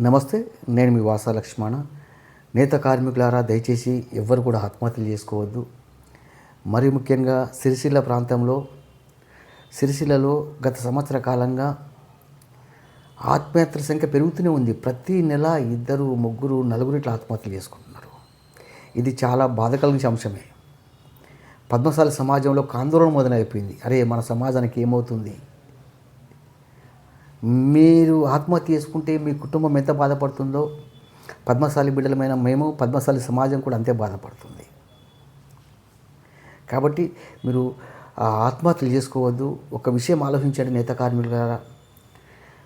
నమస్తే నేను మీ వాసా లక్ష్మణ. నేత కార్మికులారా దయచేసి ఎవ్వరు కూడా ఆత్మహత్యలు చేసుకోవద్దు. మరి ముఖ్యంగా సిరిసిల్ల ప్రాంతంలో సిరిసిల్లలో గత సంవత్సర కాలంగా ఆత్మహత్యల సంఖ్య పెరుగుతూనే ఉంది. ప్రతి నెల ఇద్దరు ముగ్గురు నలుగురు ఇట్లా ఆత్మహత్యలు చేసుకుంటున్నారు. ఇది చాలా బాధ కలిగించే అంశమే. పద్మశాలి సమాజంలో ఆందోళన మొదలైపోయింది. అరే మన సమాజానికి ఏమవుతుంది? మీరు ఆత్మహత్య చేసుకుంటే మీ కుటుంబం ఎంత బాధపడుతుందో? పద్మశాలి బిడ్డలమైన మేము పద్మశాలి సమాజం కూడా అంతే బాధపడుతుంది. కాబట్టి మీరు ఆ ఆత్మహత్యలు చేసుకోవద్దు. ఒక విషయం ఆలోచించండి నేత కార్మికుల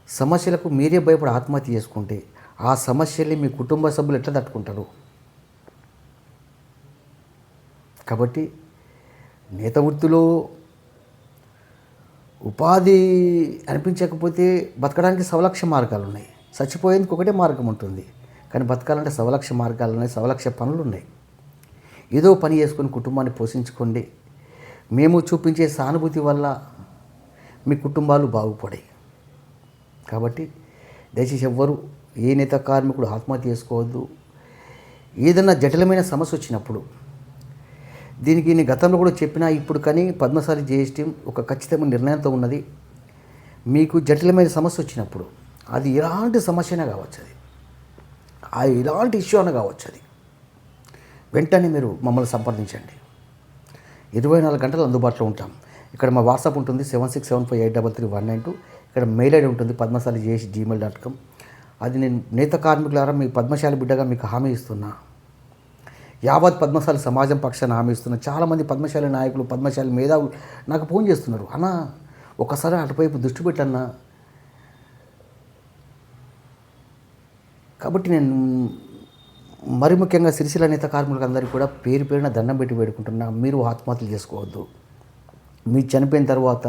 సమస్యలకు మీరే భయపడి ఆత్మహత్య చేసుకుంటే ఆ సమస్యల్ని మీ కుటుంబ సభ్యులు ఎట్లా తట్టుకుంటారు? కాబట్టి నేత వృత్తిలో ఉపాధి అనిపించకపోతే బతకడానికి సవలక్ష మార్గాలు ఉన్నాయి. చచ్చిపోయేందుకు ఒకటే మార్గం ఉంటుంది. కానీ బతకాలంటే సవలక్ష మార్గాలు ఉన్నాయి సవలక్ష పనులు ఉన్నాయి. ఏదో పని చేసుకొని కుటుంబాన్ని పోషించుకోండి. మేము చూపించే సానుభూతి వల్ల మీ కుటుంబాలు బాగుపడాయి. కాబట్టి దయచేసి ఎవ్వరు ఏ నేత కార్మికుడు ఆత్మహత్య చేసుకోవద్దు. ఏదైనా జటిలమైన సమస్య వచ్చినప్పుడు దీనికి నేను గతంలో కూడా చెప్పినా ఇప్పుడు కానీ పద్మశాలి జిఎస్టీ ఒక ఖచ్చితమైన నిర్ణయంతో ఉన్నది. మీకు జటిలమైన సమస్య వచ్చినప్పుడు అది ఎలాంటి సమస్యనే కావచ్చు అది. అది ఎలాంటి ఇష్యూ అయినా కావచ్చు అది. వెంటనే మీరు మమ్మల్ని సంప్రదించండి. ఇరవై నాలుగు గంటలు అందుబాటులో ఉంటాం. ఇక్కడ మా వాట్సాప్ ఉంటుంది seven six seven five eight double three one nine two ఇక్కడ మెయిల్ ఐడి ఉంటుంది Padmashali JS Gmail dot com అది నేను నేత కార్మికులారా మీ పద్మశాలి బిడ్డగా మీకు హామీ ఇస్తున్నా. యావత్ పద్మశాలి సమాజం పక్షాన హామీ చాలామంది పద్మశాలి నాయకులు పద్మశాలి మేధావులు నాకు ఫోన్ చేస్తున్నారు. అన్న ఒకసారి అటువైపు దృష్టి పెట్టన్నా. కాబట్టి నేను మరి ముఖ్యంగా సిరిసిల నేత కార్మికులకు అందరికీ కూడా పేరు పేరున దండం పెట్టి పెట్టుకుంటున్నా మీరు ఆత్మహత్యలు చేసుకోవద్దు. మీరు చనిపోయిన తర్వాత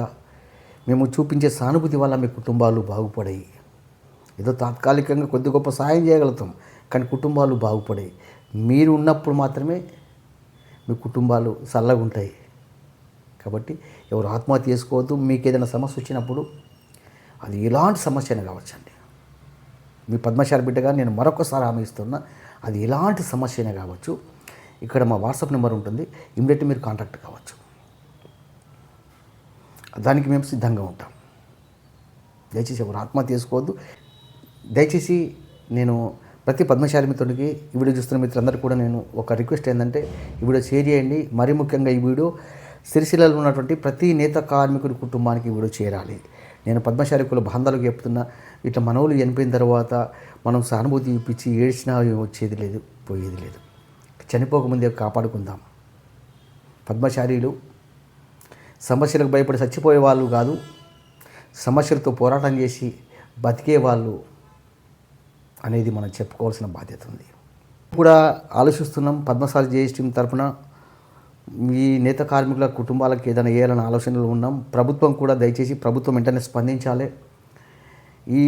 మేము చూపించే సానుభూతి వల్ల మీ కుటుంబాలు బాగుపడాయి. ఏదో తాత్కాలికంగా కొద్ది గొప్ప సాయం చేయగలుగుతాం కానీ కుటుంబాలు బాగుపడాయి. మీరు ఉన్నప్పుడు మాత్రమే మీ కుటుంబాలు చల్లగా ఉంటాయి. కాబట్టి ఎవరు ఆత్మహత్య చేసుకోవద్దు. మీకు ఏదైనా సమస్య వచ్చినప్పుడు అది ఎలాంటి సమస్య అయినా కావచ్చండి. మీ పద్మశాలి బిడ్డగా నేను మరొకసారి హామీ ఇస్తున్నా అది ఎలాంటి సమస్య అయినా కావచ్చు. ఇక్కడ మా వాట్సాప్ నెంబర్ ఉంటుంది. ఇమ్మీడియట్ మీరు కాంటాక్ట్ కావచ్చు. దానికి మేము సిద్ధంగా ఉంటాం. దయచేసి ఎవరు ఆత్మహత్య చేసుకోవద్దు. దయచేసి నేను ప్రతి పద్మశాలి మిత్రుడికి ఈ వీడియో చూస్తున్న మిత్రులందరూ కూడా నేను ఒక రిక్వెస్ట్ ఏంటంటే ఈ వీడియో షేర్ చేయండి. మరీ ముఖ్యంగా ఈ వీడియో సిరిసిల్లలో ఉన్నటువంటి ప్రతి నేత కార్మికుడి కుటుంబానికి ఈ వీడియో చేరాలి. నేను పద్మశాలి కుల బాంధాలకు చెప్తున్నా ఇట్లా మనవులు చనిపోయిన తర్వాత మనం సానుభూతి ఇప్పించి ఏడ్చినా వచ్చేది లేదు పోయేది లేదు. చనిపోకముందే కాపాడుకుందాం. పద్మశాలీలు సమస్యలకు భయపడి చచ్చిపోయే వాళ్ళు కాదు సమస్యలతో పోరాటం చేసి బతికే వాళ్ళు అనేది మనం చెప్పుకోవాల్సిన బాధ్యత ఉంది. కూడా ఆలోచిస్తున్నాం పద్మశాలి జేఎస్టీ తరపున ఈ నేత కార్మికుల కుటుంబాలకు ఏదైనా వేయాలన్న ఆలోచనలు ఉన్నాం. ప్రభుత్వం కూడా దయచేసి ప్రభుత్వం వెంటనే స్పందించాలి. ఈ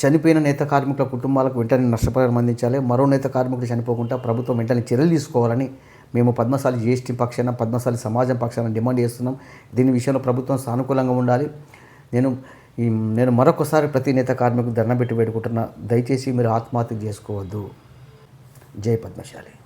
చనిపోయిన నేత కార్మికుల కుటుంబాలకు వెంటనే నష్టపరిహారం అందించాలి. మరో నేత కార్మికులు చనిపోకుండా ప్రభుత్వం వెంటనే చర్యలు తీసుకోవాలని మేము పద్మశాలి జిఎస్టీ పక్షాన పద్మశాలి సమాజం పక్షాన డిమాండ్ చేస్తున్నాం. దీని విషయంలో ప్రభుత్వం సానుకూలంగా ఉండాలి. నేను ఈ నేను మరొకసారి ప్రతి నేత కార్మికులు ధర్నా పెట్టి పెట్టుకుంటున్నా దయచేసి మీరు ఆత్మహత్య చేసుకోవద్దు. జై పద్మశాలి.